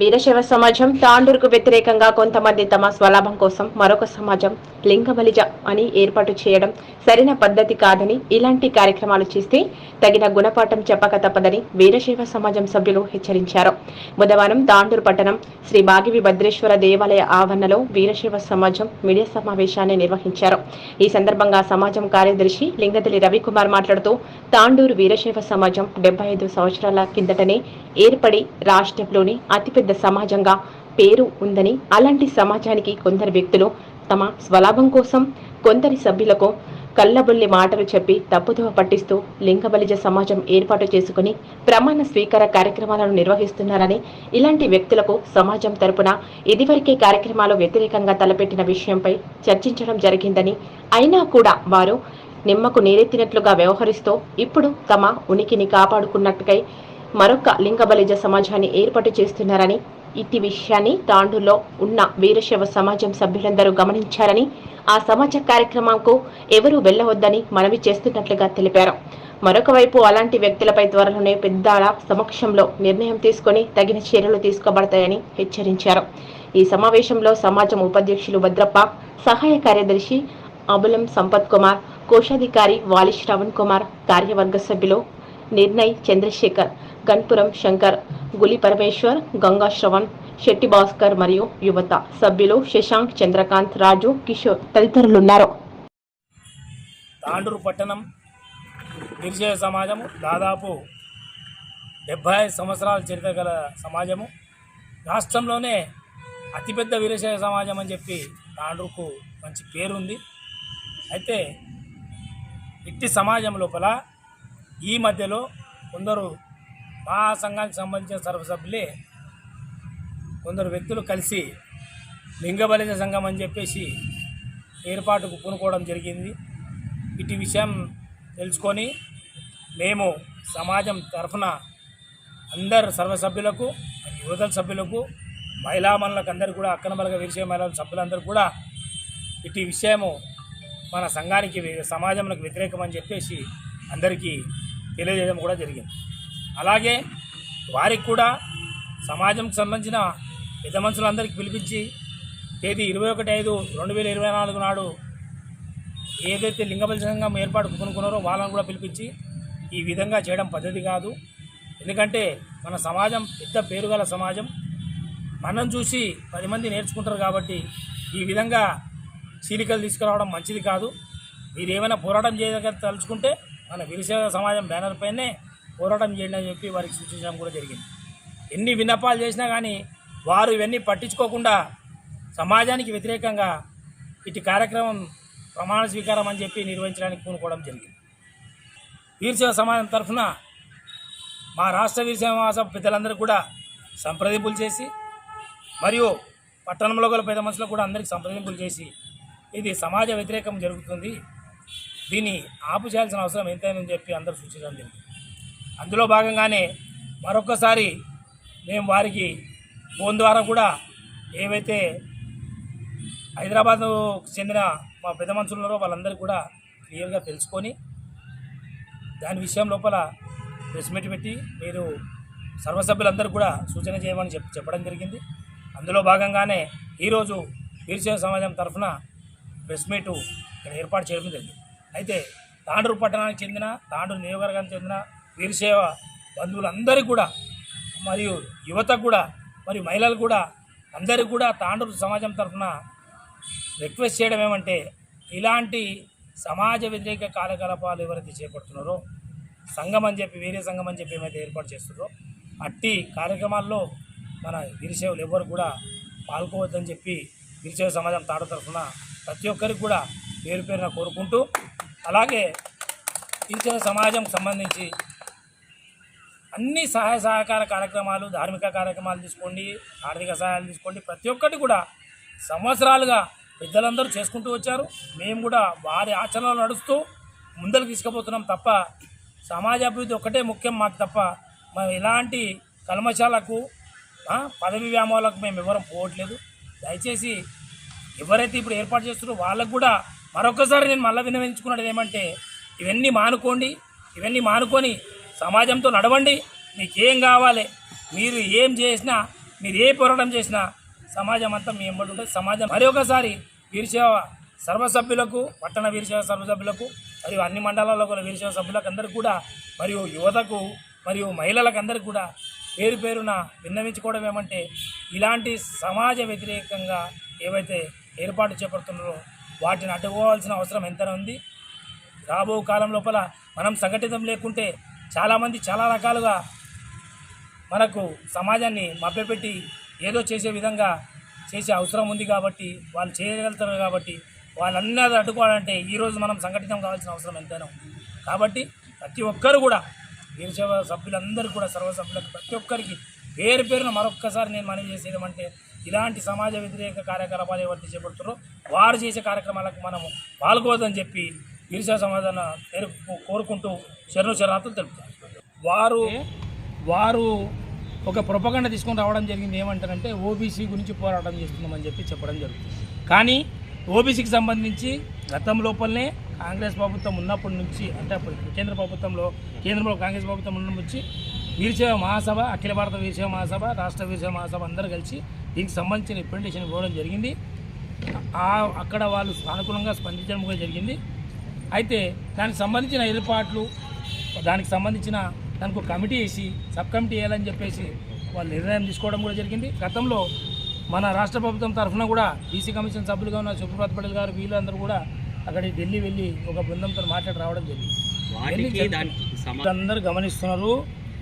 వీరశైవ సమాజం తాండూరుకు వ్యతిరేకంగా కొంతమంది తమ స్వలాభం కోసం మరొక సమాజం లింగబలిజ అని ఏర్పాటు చేయడం సరైన పద్ధతి కాదని ఇలాంటి కార్యక్రమాలు చేస్తే తగిన గుణపాఠం చెప్పక తప్పదని వీరశైవ సమాజం సభ్యులు హెచ్చరించారు. బుధవారం తాండూరు పట్టణం శ్రీ బాగివి భద్రేశ్వర దేవాలయ ఆవరణలో వీరశైవ సమాజం మీడియా సమావేశాన్ని నిర్వహించారు. ఈ సందర్భంగా సమాజం కార్యదర్శి లింగదలి రవికుమార్ మాట్లాడుతూ తాండూరు వీరశైవ సమాజం డెబ్బై ఐదు సంవత్సరాల కిందటనే ఏర్పడి రాష్ట్రంలోని అతిపెద్ద సమాజంగా పేరు ఉందని అలాంటి సమాజానికి కొందరు వ్యక్తులు తమ స్వలాభం కోసం కొందరి సభ్యులకు కళ్ళబొల్లి మాటలు చెప్పి తప్పుదోవ పట్టిస్తూ లింగబలిజ సమాజం ఏర్పాటు చేసుకుని ప్రమాణ స్వీకార కార్యక్రమాలను నిర్వహిస్తున్నారని ఇలాంటి వ్యక్తులకు సమాజం తరపున ఇదివరకే కార్యక్రమాలు వ్యతిరేకంగా తలపెట్టిన విషయంపై చర్చించడం జరిగిందని అయినా కూడా వారు నిమ్మకు నీరెత్తినట్లుగా వ్యవహరిస్తూ ఇప్పుడు తమ ఉనికిని కాపాడుకున్నట్టుకై మరొక లింగబలిజ సమాజాన్ని ఏర్పాటు చేస్తున్నారని ఇట్టి విషయాన్ని తాండూలో ఉన్న వీరశైవ సమాజం సభ్యులందరూ గమనించారని ఆ సమాజ కార్యక్రమంకు ఎవరూ వెళ్ళవద్దని మనవి చేస్తున్నట్లుగా తెలిపారు. మరొక వైపు అలాంటి వ్యక్తులపై త్వరలోనే పెద్దల సమక్షంలో నిర్ణయం తీసుకొని తగిన చర్యలు తీసుకోబడతాయని హెచ్చరించారు. ఈ సమావేశంలో సమాజం ఉపాధ్యక్షులు భద్రప్ప సహాయ కార్యదర్శి అబులం సంపత్ కుమార్ కోశాధికారి వాలి శ్రవణ్ కుమార్ కార్యవర్గ సభ్యులు నిర్ణయ్ చంద్రశేఖర్ గన్పురం శంకర్ గులి పరమేశ్వర్ గంగా శ్రవణ్ శెట్టి భాస్కర్ మరియు యువత సభ్యులు శశాంక్ చంద్రకాంత్ రాజు కిషోర్ తదితరులున్నారు. తాండూరు పట్టణం గిరిజన సమాజము దాదాపు డెబ్భై ఐదు సంవత్సరాల చరిత్ర గల సమాజము. రాష్ట్రంలోనే అతిపెద్ద వీరశైవ సమాజం అని చెప్పి తాండూరుకు మంచి పేరుంది. అయితే ఇట్టి సమాజం లోపల ఈ మధ్యలో కొందరు మా సంఘానికి సంబంధించిన సర్వసభ్యులే కొందరు వ్యక్తులు కలిసి లింగబలిజ సంఘం అని చెప్పేసి ఏర్పాటుకు పూనుకోవడం జరిగింది. ఇటు విషయం తెలుసుకొని మేము సమాజం తరఫున అందరు సర్వసభ్యులకు యువతల సభ్యులకు మహిళా మనులకు కూడా అక్కనబలగ విషయ మహిళల సభ్యులందరూ కూడా ఇటు విషయము మన సంఘానికి సమాజంలో సమాజంలోకి వ్యతిరేకం అని చెప్పేసి అందరికీ తెలియజేయడం కూడా జరిగింది. అలాగే వారికి కూడా సమాజంకి సంబంధించిన పెద్ద మనుషులందరికీ పిలిపించి తేదీ ఇరవై ఒకటి ఐదు రెండు వేల ఇరవై నాలుగు నాడు ఏదైతే లింగబలి సంఘం ఏర్పాటు కొనుక్కున్నారో వాళ్ళని కూడా పిలిపించి ఈ విధంగా చేయడం పద్ధతి కాదు. ఎందుకంటే మన సమాజం పెద్ద పేరుగల సమాజం. మనం చూసి పది మంది నేర్చుకుంటారు కాబట్టి ఈ విధంగా చీలికలు తీసుకురావడం మంచిది కాదు. మీరు ఏమైనా పోరాటం చేయగల తలుచుకుంటే మన విరిసేవ సమాజం బ్యానర్ పైనే పోరాటం చేయండి అని చెప్పి వారికి సూచించడం కూడా జరిగింది. ఎన్ని విన్నపాలు చేసినా కానీ వారు ఇవన్నీ పట్టించుకోకుండా సమాజానికి వ్యతిరేకంగా ఇటు కార్యక్రమం ప్రమాణ స్వీకారం అని చెప్పి నిర్వహించడానికి పూనుకోవడం జరిగింది. వీరసేవ సమాజం తరఫున మా రాష్ట్ర వీరసేవ మహాసభ పెద్దలందరూ కూడా సంప్రదింపులు చేసి మరియు పట్టణంలో గల పెద్ద మనుషులకు కూడా అందరికీ సంప్రదింపులు చేసి ఇది సమాజ వ్యతిరేకం జరుగుతుంది. దీన్ని ఆపు చేయాల్సిన అవసరం ఎంతైందని చెప్పి అందరూ సూచించడం జరిగింది. అందులో భాగంగానే మరొకసారి మేము వారికి ఫోన్ ద్వారా కూడా ఏవైతే హైదరాబాద్ చెందిన మా పెద్ద మనుషులున్నారో వాళ్ళందరూ కూడా క్లియర్గా తెలుసుకొని దాని విషయం లోపల ప్రెస్ మీట్ పెట్టి మీరు సర్వసభ్యులందరూ కూడా సూచన చేయమని చెప్ చెప్పడం జరిగింది. అందులో భాగంగానే ఈరోజు వీరసేవ సమాజం తరఫున ప్రెస్ మీటు ఇక్కడ ఏర్పాటు చేయడం జరిగింది. అయితే తాండూరు పట్టణానికి చెందిన తాండూరు నియోజకవర్గానికి చెందిన వీరసేవ బంధువులందరికీ కూడా మరియు యువతకు కూడా మరియు మహిళలు కూడా అందరికీ కూడా తాండూరు సమాజం తరఫున రిక్వెస్ట్ చేయడం ఏమంటే ఇలాంటి సమాజ వ్యతిరేక కార్యకలాపాలు ఎవరైతే చేపడుతున్నారో సంఘం అని చెప్పి వేరే సంఘం అని చెప్పి ఏమైతే ఏర్పాటు చేస్తున్నారో అట్టి కార్యక్రమాల్లో మన గిరిసేవలు ఎవరు కూడా పాల్గొవద్దని చెప్పి గిరిసేవ సమాజం తాడ తరఫున ప్రతి ఒక్కరికి కూడా పేరు పేరున కోరుకుంటూ అలాగే గిరిసేవ సమాజం సంబంధించి అన్ని సహాయ సహకార కార్యక్రమాలు ధార్మిక కార్యక్రమాలు తీసుకోండి ఆర్థిక సహాయాలు తీసుకోండి. ప్రతి ఒక్కటి కూడా సంవత్సరాలుగా పెద్దలందరూ చేసుకుంటూ వచ్చారు. మేము కూడా వారి ఆచరణలో నడుస్తూ ముందరకు తీసుకుపోతున్నాం తప్ప సమాజ అభివృద్ధి ఒకటే ముఖ్యం మాకు తప్ప మేము ఎలాంటి కల్మశాలకు పదవి వ్యామోహాలకు మేము ఎవరం పోవట్లేదు. దయచేసి ఎవరైతే ఇప్పుడు ఏర్పాటు చేస్తున్నారో వాళ్ళకు కూడా మరొకసారి నేను మళ్ళీ వినవించుకున్నది ఏమంటే ఇవన్నీ మానుకోండి ఇవన్నీ మానుకొని సమాజంతో నడవండి. మీకేం కావాలి? మీరు ఏం చేసినా మీరు ఏ పోరాటం చేసినా సమాజం అంతా మీ ఎంబడి ఉంటుంది. సమాజం మరి ఒకసారి వీరసేవ సర్వసభ్యులకు పట్టణ వీరసేవ సర్వసభ్యులకు మరియు అన్ని మండలాల్లో కూడా వీరసేవ సభ్యులకు అందరికీ కూడా మరియు యువతకు మరియు మహిళలకు అందరికీ కూడా పేరు పేరున విన్నవించుకోవడం ఏమంటే ఇలాంటి సమాజ వ్యతిరేకంగా ఏవైతే ఏర్పాటు చేపడుతున్నారో వాటిని అడ్డుకోవాల్సిన అవసరం ఎంత ఉంది. రాబో కాలం లోపల మనం సంఘటితం లేకుంటే చాలామంది చాలా రకాలుగా మనకు సమాజాన్ని మభ్యపెట్టి ఏదో చేసే విధంగా చేసే అవసరం ఉంది కాబట్టి వాళ్ళు చేయగలుగుతారు కాబట్టి వాళ్ళందరూ అడ్డుకోవాలంటే ఈరోజు మనం సంఘటితం కావాల్సిన అవసరం ఎంతైనా కాబట్టి ప్రతి ఒక్కరు కూడా వీరసేవ సభ్యులందరూ కూడా సర్వసభ్యులకు ప్రతి ఒక్కరికి పేరు పేరున మరొక్కసారి నేను మనవి చేసేది ఏమంటే ఇలాంటి సమాజ వ్యతిరేక కార్యకలాపాలు ఎవరు చేపడుతారో వారు చేసే కార్యక్రమాలకు మనము పాల్గొదని చెప్పి గిరిజన సమాధాన కోరుకుంటూ శరణు శరణార్థులు తెలుపుతారు. వారు వారు ఒక ప్రొపగండ తీసుకొని రావడం జరిగింది ఏమంటారంటే ఓబీసీ గురించి పోరాటం చేస్తున్నామని చెప్పి చెప్పడం జరుగుతుంది. కానీ ఓబీసీకి సంబంధించి గతం లోపలనే కాంగ్రెస్ ప్రభుత్వం ఉన్నప్పటి నుంచి అంటే అప్పుడు కేంద్ర ప్రభుత్వంలో కేంద్రంలో కాంగ్రెస్ ప్రభుత్వం ఉన్నప్పటి నుంచి వీరసేవ మహాసభ అఖిల భారత వీరసేవ మహాసభ రాష్ట్ర వీరసేవ మహాసభ అందరూ కలిసి దీనికి సంబంధించిన రిప్రజెంటేషన్ ఇవ్వడం జరిగింది. ఆ- అక్కడ వాళ్ళు సానుకూలంగా స్పందించడం కూడా జరిగింది. అయితే దానికి సంబంధించిన ఏర్పాట్లు దానికి సంబంధించిన దానికి కమిటీ వేసి సబ్ కమిటీ వేయాలని చెప్పేసి వాళ్ళు నిర్ణయం తీసుకోవడం కూడా జరిగింది. గతంలో మన రాష్ట్ర ప్రభుత్వం తరఫున కూడా బీసీ కమిషన్ సభ్యులుగా ఉన్న సుప్రభాత్ పటేల్ గారు వీళ్ళందరూ కూడా అక్కడికి ఢిల్లీ వెళ్ళి ఒక బృందంతో మాట్లాడి రావడం జరిగింది. అందరూ గమనిస్తున్నారు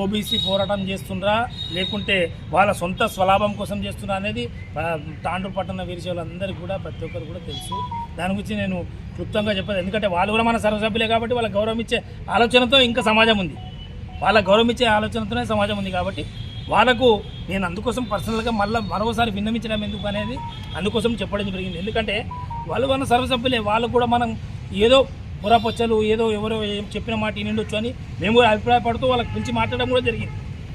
ఓబీసీ పోరాటం చేస్తుండ్రా లేకుంటే వాళ్ళ సొంత స్వలాభం కోసం చేస్తున్నా అనేది తాండూరు పట్టణ వీరశైవులందరికీ కూడా ప్రతి ఒక్కరు కూడా తెలుసు. దాని గురించి నేను క్లుప్తంగా చెప్పదు ఎందుకంటే వాళ్ళు కూడా మన సర్వసభ్యులే కాబట్టి వాళ్ళకి గౌరవం ఇచ్చే ఆలోచనతో ఇంకా సమాజం ఉంది. వాళ్ళ గౌరవం ఇచ్చే ఆలోచనతోనే సమాజం ఉంది కాబట్టి వాళ్ళకు నేను అందుకోసం పర్సనల్గా మళ్ళీ మరోసారి విన్నమించడం ఎందుకు అనేది అందుకోసం చెప్పడం జరిగింది. ఎందుకంటే వాళ్ళు మన సర్వసభ్యులే వాళ్ళు కూడా మనం ఏదో పురాపొచ్చలు ఏదో ఎవరో చెప్పిన మాట వినిండొచ్చు అని మేము కూడా అభిప్రాయపడుతూ వాళ్ళకి పిలిచి మాట్లాడడం కూడా జరిగింది.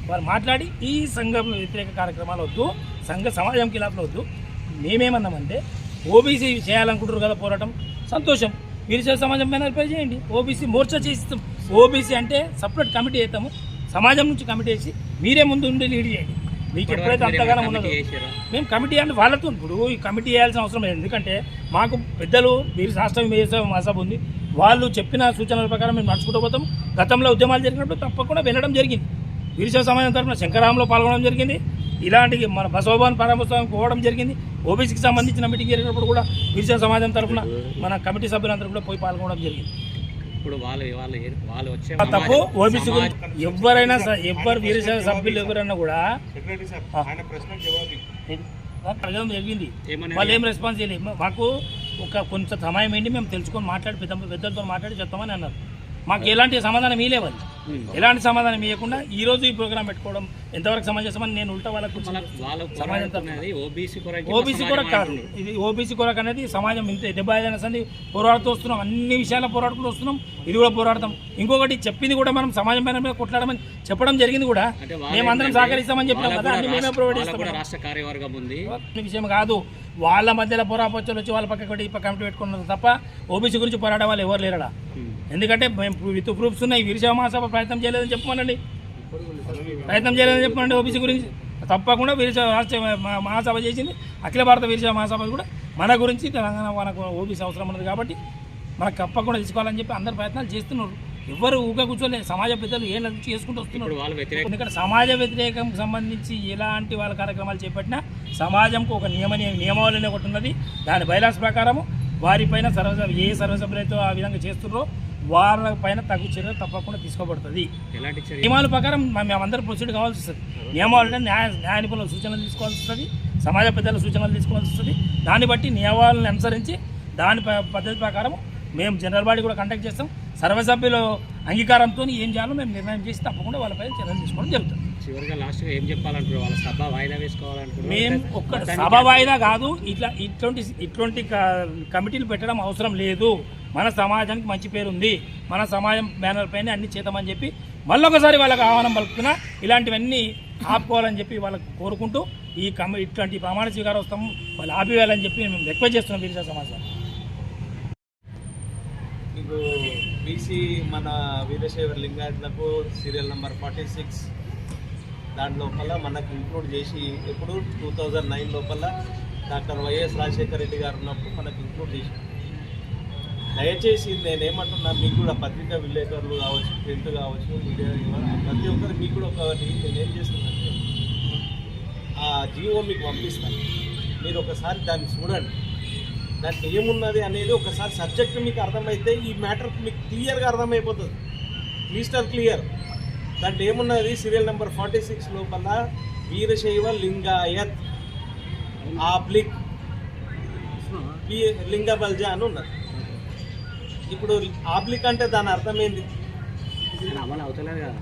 వారు మాట్లాడి ఈ సంఘ వ్యతిరేక కార్యక్రమాలు వద్దు సంఘ సమాజం కిలాపులు వద్దు. మేమేమన్నామంటే ఓబీసీ చేయాలనుకుంటారు కదా పోరాటం? సంతోషం. వీరశైవ సమాజం పైన చేయండి. ఓబీసీ మోర్చా చేస్తాం ఓబీసీ అంటే సపరేట్ కమిటీ వేస్తాము సమాజం నుంచి కమిటీ వేసి మీరే ముందు ఉండి లీడ్ చేయండి. మీకు ఎప్పుడైతే అంతగానం ఉన్నదో. మేము కమిటీ అంటే వాళ్ళతో ఇప్పుడు ఈ కమిటీ వేయాల్సిన అవసరం లేదు. ఎందుకంటే మాకు పెద్దలు వీరి రాష్ట్రం వేసే మసబ్ ఉంది. వాళ్ళు చెప్పిన సూచనల ప్రకారం మేము నడుచుకుంటూ పోతాం. గతంలో ఉద్యమాలు జరిగినప్పుడు తప్పకుండా వెళ్ళడం జరిగింది. వీరశైవ సమాజం తరఫున శంకరాంలో పాల్గొనడం జరిగింది. ఇలాంటి మన బసవభవన్ పరామర్శం పోవడం జరిగింది. ఓబీసీకి సంబంధించిన మీటింగ్ జరిగినప్పుడు కూడా వీరశైవ సమాజం తరఫున మన కమిటీ సభ్యులందరూ కూడా పోయి పాల్గొనడం జరిగింది. ఇప్పుడు వాళ్ళు వాళ్ళు ఏ- వాళ్ళు వచ్చే ఆ తప్పు ఓబీసీ గురించి ఎవరైనా ఎవరు వీరశైవ సభ్యులు ఎవరైనా కూడా అడగడం జరిగింది? వాళ్ళు ఏం రెస్పాన్స్ చేయలేదు. మాకు ఒక కొంచెం సమయం ఏంటి మేము తెలుసుకొని మాట్లాడి పెద్ద పెద్దలతో మాట్లాడి చెప్తామని అన్నారు. మాకు ఎలాంటి సమాధానం ఉమ్. ఎలాంటి సమాధానం ఇవ్వకుండా ఈ రోజు ఈ ప్రోగ్రామ్ పెట్టుకోవడం ఎంతవరకు సమంజసమని నేను ఉల్టా వాళ్ళకు ఓబీసీ కొరకు కాదు. ఇది ఓబీసీ కొరకు అనేది సమాజం ఇంత డెబ్బై ఐదు సంది పోరాడుతూ వస్తున్నాం. అన్ని విషయాల పోరాడుతూ వస్తున్నాం. ఇది కూడా పోరాడతాం. ఇంకొకటి చెప్పింది కూడా మనం సమాజం పైన మీద కొట్లాడమని చెప్పడం జరిగింది కూడా. మేమందరం సహకరిస్తామని చెప్పినాం కదా. అన్ని మేమే ప్రొవైడ్ చేస్తాం రాష్ట్ర కార్యవర్గం ఉంది. విషయం కాదు. వాళ్ళ మధ్యలో పోరాపొచ్చులు వచ్చి వాళ్ళ పక్క ఈ పక్క కమిటీ పెట్టుకున్నారు తప్ప ఓబీసీ గురించి పోరాడే వాళ్ళు ఎవరు లేరడా. ఎందుకంటే మేము విత్ ప్రూఫ్స్ ఉన్నాయి. మహాసభ ప్రయత్నం చేయలేదని చెప్పమనండి ప్రయత్నం చేయలేదని చెప్పమనండి ఓబీసీ గురించి. తప్పకుండా వీరశైవ రాష్ట్ర మహాసభ చేసింది. అఖిల భారత వీరశైవ మహాసభ కూడా మన గురించి తెలంగాణ మనకు ఓబీసీ అవసరం ఉన్నది కాబట్టి మనకు తప్పకుండా తీసుకోవాలని చెప్పి అందరు ప్రయత్నాలు చేస్తున్నారు. ఎవరు ఊగా కూర్చోలే. సమాజ పెద్దలు ఏళ్ళ నుంచి చేసుకుంటూ వస్తున్నారు. ఎందుకంటే సమాజ వ్యతిరేకం సంబంధించి ఎలాంటి వాళ్ళ కార్యక్రమాలు చేపట్టినా సమాజంకు ఒక నియమ నియమావళి ఒకటి ఉన్నది. దాని బైలాస్ ప్రకారము వారిపైన సర్వసభ ఏ సర్వసభ్యులైతే ఆ విధంగా చేస్తున్నారో వాళ్ళ పైన తగు చర్య తప్పకుండా తీసుకోబడుతుంది. నియమాల ప్రకారం మేమందరం ప్రొసీడ్ కావాల్సి వస్తుంది. నియమాలు న్యాయ న్యాయ నిపుణుల సూచనలు తీసుకోవాల్సి వస్తుంది సమాజ పెద్దల సూచనలు తీసుకోవాల్సి వస్తుంది. దాన్ని బట్టి నియమాలను అనుసరించి దాని పద్ధతి ప్రకారం మేము జనరల్ బాడీ కూడా కండక్ట్ చేస్తాం. సర్వసభ్యుల అంగీకారంతో ఏం చేయాలో మేము నిర్ణయం చేసి తప్పకుండా వాళ్ళపై చర్యలు తీసుకోవడం జరుగుతుంది. చివరిగా లాస్ట్గా ఏం చెప్పాలంటారు వాళ్ళ సభ వాయిదా వేసుకోవాలనుకుంటున్నారు మేము ఒక్క సభ వాయిదా కాదు ఇట్లా ఇటువంటి ఇటువంటి కమిటీలు పెట్టడం అవసరం లేదు. మన సమాజానికి మంచి పేరు ఉంది. మన సమాజం బ్యానర్ పైన అన్ని చేద్దామని చెప్పి మళ్ళొకసారి వాళ్ళకి ఆహ్వానం పలుకుతున్నా. ఇలాంటివన్నీ ఆపుకోవాలని చెప్పి వాళ్ళకి కోరుకుంటూ ఈ కమ ఇట్లాంటి ప్రమాణ స్వీకారోత్సవం వాళ్ళు ఆపివేయాలని చెప్పి మేము రిక్వెస్ట్ చేస్తున్నాం వీరశ సమాజం. మీకు బీసీ మన వీరశైవ లింగాయత్లకు సీరియల్ నెంబర్ ఫార్టీ సిక్స్ దాని లోపల మనకు ఇంక్లూడ్ చేసి ఎప్పుడు టూ థౌజండ్ నైన్ లోపల డాక్టర్ వైఎస్ రాజశేఖర రెడ్డి గారు ఉన్నప్పుడు మనకు ఇంక్లూడ్ చేసి దయచేసి నేనేమంటున్నా మీకు కూడా పత్రికా విలేకరులు కావచ్చు ప్రింట్ కావచ్చు మీడియా ప్రతి ఒక్కరు మీకు కూడా ఒకటి నేనేం చేస్తున్నానంటే ఆ జీవో మీకు పంపిస్తాను మీరు ఒకసారి దాన్ని చూడండి. దాంట్లో ఏమున్నది అనేది ఒకసారి సబ్జెక్ట్ మీకు అర్థమైతే ఈ మ్యాటర్ మీకు క్లియర్గా అర్థమైపోతుంది. క్లిస్టర్ క్లియర్. దాంట్లో ఏమున్నది? సీరియల్ నెంబర్ ఫార్టీ సిక్స్ లోపల వీరశైవ లింగాయత్ ఆబ్లిక్. వి- లింగ బల్జా అని ఉన్నది. ఇప్పుడు ఆబ్లిక్ అంటే దాని అర్థం ఏంది కానీ అమలు అవుతలేదు కదా?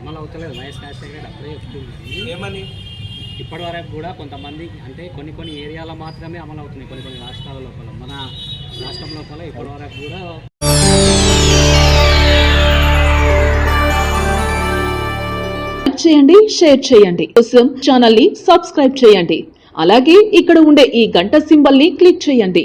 అమలు అవుతలేదు. వైఎస్ రాజశేఖర రెడ్డి అప్పుడే చెప్తుంది ఏమని? ఇప్పటి వరకు కూడా కొంతమంది అంటే కొన్ని కొన్ని ఏరియాలో మాత్రమే అమలు అవుతున్నాయి. కొన్ని కొన్ని రాష్ట్రాల లోపల. మన రాష్ట్రం లోపల ఇప్పటి వరకు కూడా చేయండి షేర్ చేయండి. కోసం ఛానల్ని సబ్స్క్రైబ్ చేయండి. అలాగే ఇక్కడ ఉండే ఈ గంట సింబల్ని క్లిక్ చేయండి.